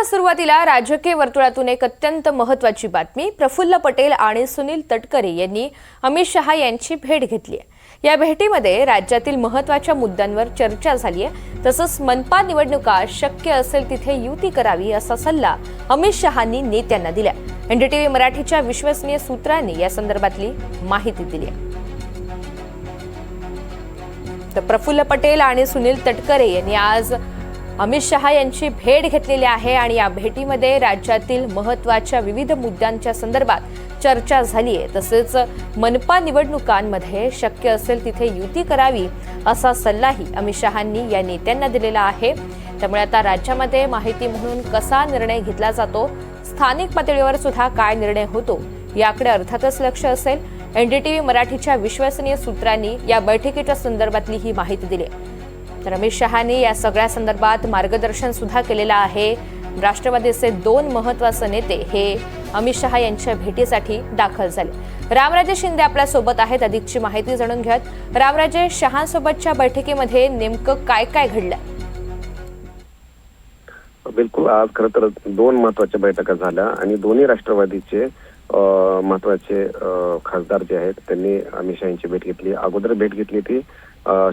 बुलेटिनच्या सुरुवातीला राजकीय वर्तुळातून एक अत्यंत महत्वाची बातमी प्रफुल्ल पटेल आणि सुनील तटकरे यांनी अमित शहा यांची भेट घेतली आहे. या भेटीमध्ये राज्यातील महत्त्वाच्या मुद्द्यांवर चर्चा झाली आहे. तसंच मनपा निवडणुका शक्य असेल तिथे युती करावी असा सल्ला अमित शहांनी नेत्यांना दिला एनडीटीव्ही मराठीच्या विश्वसनीय सूत्रांनी या संदर्भातली माहिती दिली आहे. तर प्रफुल्ल पटेल आणि सुनील तटकरे यांनी आज अमित शहा यांची भेट घेतलेली आहे आणि या भेटीमध्ये राज्यातील महत्त्वाच्या विविध मुद्द्यांच्या संदर्भात चर्चा झाली आहे. तसेच मनपा निवडणुकांमध्ये शक्य असेल तिथे युती करावी असा सल्लाही अमित शहांनी या नेत्यांना दिलेला आहे. त्यामुळे आता राज्यामध्ये माहिती म्हणून कसा निर्णय घेतला जातो स्थानिक पातळीवर सुद्धा काय निर्णय होतो याकडे अर्थातच लक्ष असेल. एनडीटीव्ही मराठीच्या विश्वसनीय सूत्रांनी या बैठकीच्या संदर्भातली ही माहिती दिली तर अमित शहानी या सगळ्या संदर्भात मार्गदर्शन सुद्धा केलेलं आहे. राष्ट्रवादीचे दोन महत्त्वाचे नेते हे अमित शहा यांच्या भेटीसाठी दाखल झाले. रामराजे शिंदे आपल्यासोबत आहेत अधिकची माहिती जाणून घ्यात रामराजे शहांसोबतच्या बैठकीमध्ये नेमकं काय काय घडलं? बिलकुल आज खरं तर दोन महत्त्वाच्या बैठका झाल्या आणि दोन्ही राष्ट्रवादीचे महत्त्वाचे खासदार जे आहेत त्यांनी अमित शहा यांची भेट घेतली. अगोदर भेट घेतली ती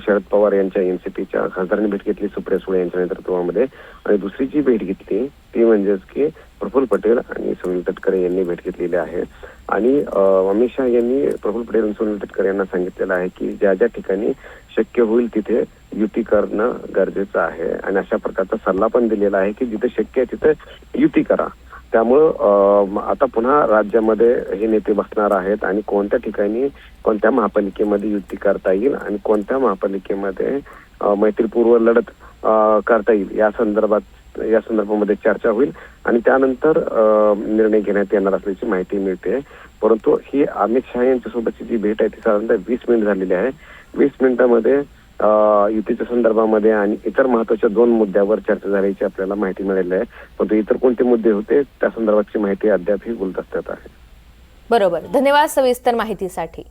शरद पवार यांच्या एनसीपीच्या खासदारांनी भेट घेतली सुप्रिया सुळे यांच्या नेतृत्वामध्ये. आणि दुसरी जी भेट घेतली ती म्हणजेच की प्रफुल्ल पटेल आणि सुनील तटकरे यांनी भेट घेतलेली आहे. आणि अमित शहा यांनी प्रफुल्ल पटेल आणि सुनील तटकरे यांना सांगितलेलं आहे की ज्या ज्या ठिकाणी शक्य होईल तिथे युती करणं गरजेचं आहे. आणि अशा प्रकारचा सल्ला पण दिलेला आहे की जिथे शक्य आहे तिथे युती करा. त्यामुळं आता पुन्हा राज्यामध्ये हे नेते बसणार आहेत आणि कोणत्या ठिकाणी कोणत्या महापालिकेमध्ये युती करता येईल आणि कोणत्या महापालिकेमध्ये मैत्रीपूर्व लढत करता येईल. या संदर्भात या संदर्भामध्ये चर्चा होईल आणि त्यानंतर निर्णय घेण्यात येणार असल्याची माहिती मिळते. परंतु ही अमित शहा यांच्यासोबतची जी भेट आहे ती साधारणतः वीस मिनिट झालेली आहे. वीस मिनिटामध्ये युतीच्या संदर्भामध्ये आणि इतर महत्त्वाच्या दोन मुद्द्यावर चर्चा झाल्याची आपल्याला माहिती मिळालेली आहे. परंतु इतर कोणते मुद्दे होते त्या संदर्भातची माहिती अद्यापही गुलदस्त्यात आहे. बरोबर. धन्यवाद सविस्तर माहितीसाठी.